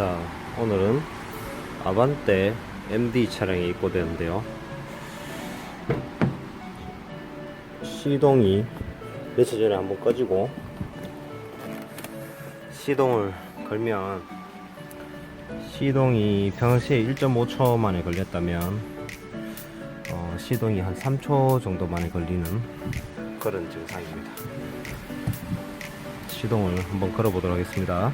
자, 오늘은 아반떼 MD 차량에 입고되는데요. 시동이 며칠 전에 한번 꺼지고 시동을 걸면 시동이 평소에 1.5초 만에 걸렸다면 어, 시동이 한 3초 정도 만에 걸리는 그런 증상입니다. 시동을 한번 걸어 보도록 하겠습니다.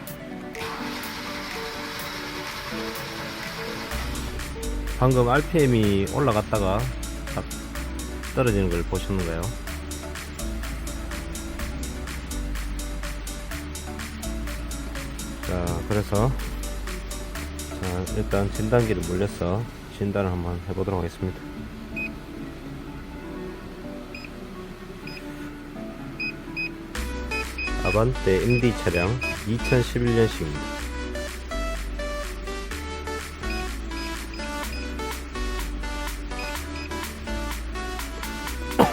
방금 RPM이 올라갔다가 딱 떨어지는 걸 보셨는가요? 자, 그래서 자, 일단 진단기를 물려서 진단을 한번 해보도록 하겠습니다. 아반떼 MD 차량 2011년식입니다.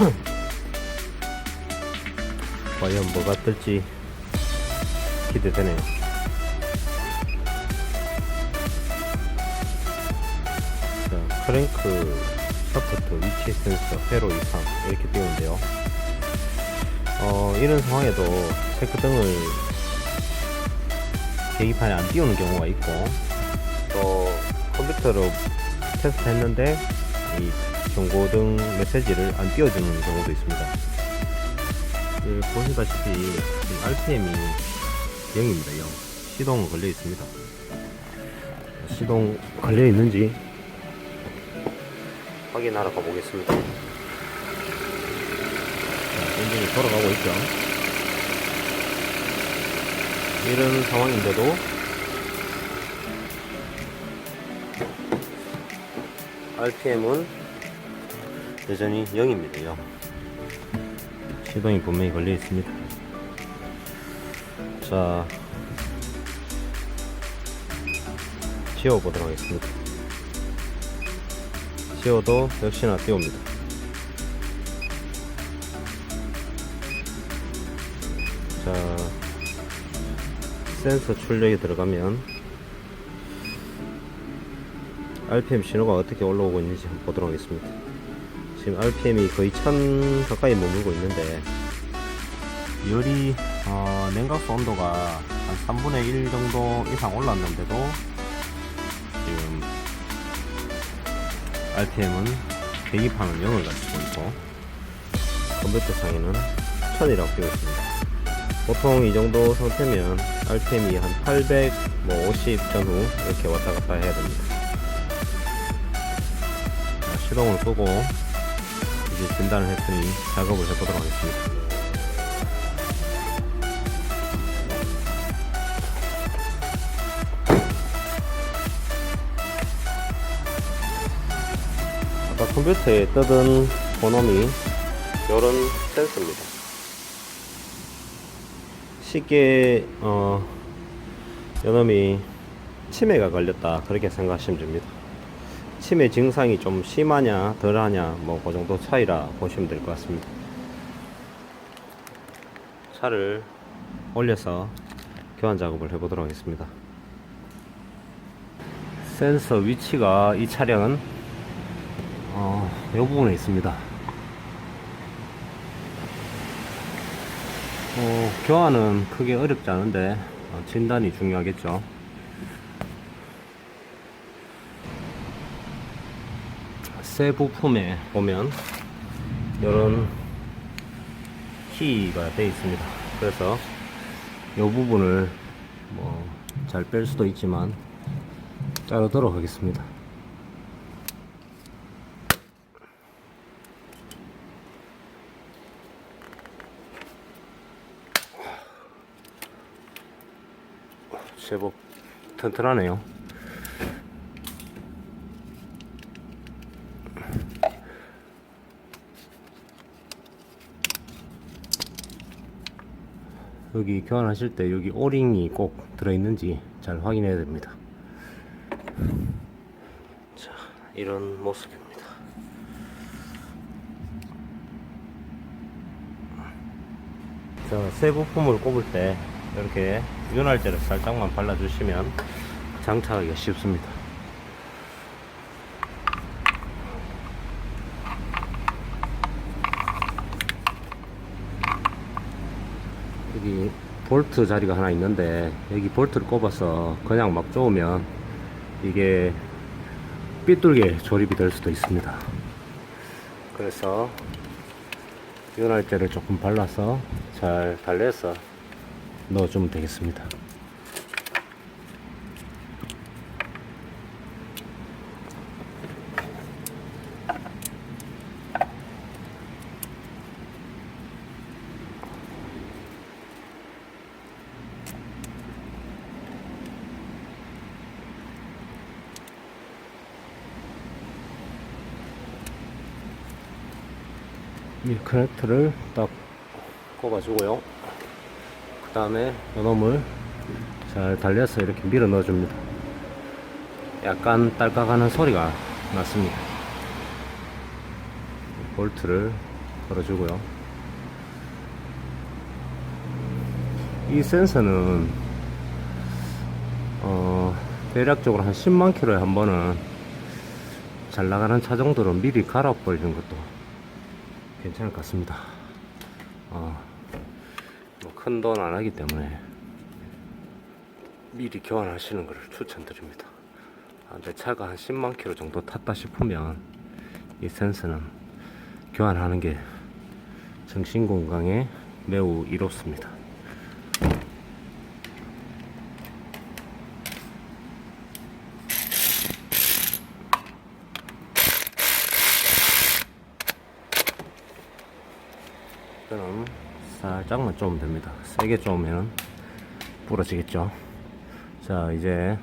과연 뭐가 뜰지 기대되네요. 자, 크랭크 샤프트 위치 센서 회로 이상 이렇게 띄우는데요. 어, 이런 상황에도 체크등을 계기판에 안 띄우는 경우가 있고 또 컴퓨터로 테스트 했는데 이 경고 등 메시지를 안 띄워주는 경우도 있습니다. 예, 보시다시피 RPM이 0입니다. 0. 시동 걸려 있습니다. 시동 걸려 있는지 확인하러 가보겠습니다. 자, 엔진이 돌아가고 있죠. 이런 상황인데도 RPM은 여전히 0입니다. 0. 시동이 분명히 걸려 있습니다. 자, 지워보도록 하겠습니다. 지워도 역시나 띄웁니다. 자, 센서 출력이 들어가면 RPM 신호가 어떻게 올라오고 있는지 한번 보도록 하겠습니다. 지금 RPM이 거의 1000 가까이 머물고 있는데 열이 어, 냉각수 온도가 한 3분의 1 정도 이상 올랐는데도 지금 RPM은 계기판은 0을 가지고 있고 컴퓨터 상에는 1000이라고 되어 있습니다. 보통 이 정도 상태면 RPM이 한 800, 뭐 50 전후 이렇게 왔다 갔다 해야 됩니다. 자, 시동을 끄고 이제 진단을 했으니 작업을 해보도록 하겠습니다. 아까 컴퓨터에 뜨던 번호이 이런 센서입니다. 쉽게 어, 요놈이 치매가 걸렸다 그렇게 생각하시면 됩니다. 치매 증상이 좀 심하냐 덜하냐 뭐 그 정도 차이라 보시면 될 것 같습니다. 차를 올려서 교환 작업을 해 보도록 하겠습니다. 센서 위치가 이 차량은 어, 이 부분에 있습니다. 어, 교환은 크게 어렵지 않은데 어, 진단이 중요하겠죠. 새 부품에 보면 이런 키가 되어 있습니다. 그래서 이 부분을 뭐 잘 뺄 수도 있지만 자르도록 하겠습니다. 제법 튼튼하네요. 여기 교환하실 때 여기 오링이 꼭 들어있는지 잘 확인해야 됩니다. 자, 이런 모습입니다. 자, 새 부품을 꼽을 때 이렇게 윤활제를 살짝만 발라주시면 장착하기가 쉽습니다. 여기 볼트 자리가 하나 있는데 여기 볼트를 꼽아서 그냥 막 쪼으면 이게 삐뚤게 조립이 될 수도 있습니다. 그래서 연할제를 조금 발라서 잘 달래서 넣어주면 되겠습니다. 이 커넥터를 딱 꼽아주고요. 그 다음에 요놈을 잘 달려서 이렇게 밀어 넣어줍니다. 약간 딸깍하는 소리가 났습니다. 볼트를 걸어주고요. 이 센서는 어, 대략적으로 한 10만 킬로에 한 번은 잘 나가는 차 정도로 미리 갈아버리는 것도 괜찮을 것 같습니다. 어, 큰돈 안 하기 때문에 미리 교환하시는 것을 추천드립니다. 아, 내 차가 한 10만 킬로 정도 탔다 싶으면 이 센서는 교환하는 게 정신 건강에 매우 이롭습니다. 그럼 살짝만 쪼면 됩니다. 세게 쪼면 부러지겠죠. 자, 이제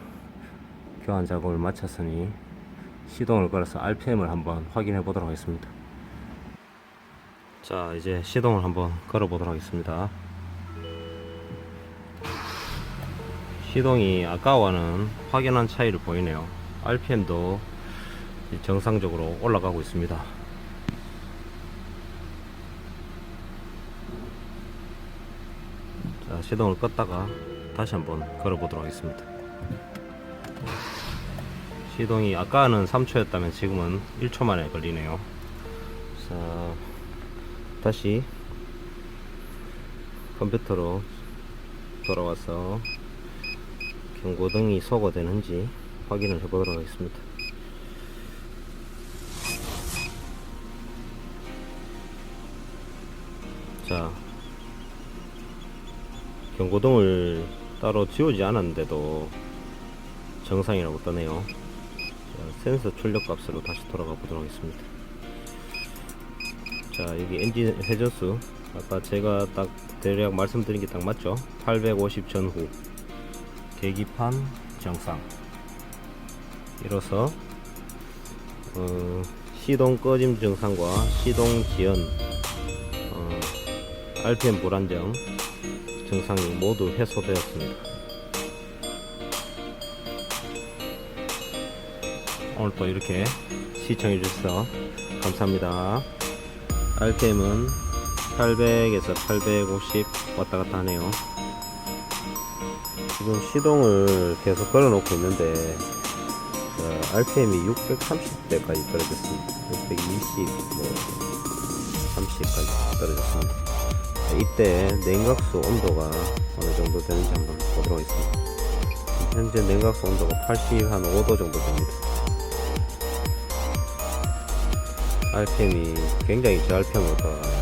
교환 작업을 마쳤으니 시동을 걸어서 RPM을 한번 확인해 보도록 하겠습니다. 자, 이제 시동을 한번 걸어 보도록 하겠습니다. 시동이 아까와는 확연한 차이를 보이네요. RPM도 정상적으로 올라가고 있습니다. 시동을 껐다가 다시 한번 걸어 보도록 하겠습니다. 시동이 아까는 3초였다면 지금은 1초 만에 걸리네요. 자, 다시 컴퓨터로 돌아와서 경고등이 소거되는지 확인을 해보도록 하겠습니다. 경고등을 따로 지우지 않았는데도 정상이라고 떠네요. 자, 센서 출력 값으로 다시 돌아가 보도록 하겠습니다. 자, 여기 엔진 회전수 아까 제가 딱 대략 말씀드린 게 딱 맞죠? 850 전후 계기판 정상 이로써 어, 시동 꺼짐 증상과 시동 지연 어, RPM 불안정 증상이 모두 해소되었습니다. 오늘 또 이렇게 시청해 주셔서 감사합니다. RPM은 800에서 850 왔다 갔다 하네요. 지금 시동을 계속 걸어 놓고 있는데 자, RPM이 630대까지 떨어졌습니다. 620, 뭐 30까지 떨어졌습니다. 자, 이때 냉각수 온도가 어느 정도 되는지 한번 보도록 하겠습니다. 현재 냉각수 온도가 80 한 5도 정도 됩니다. RPM이 굉장히 저RPM으로 돌아가요.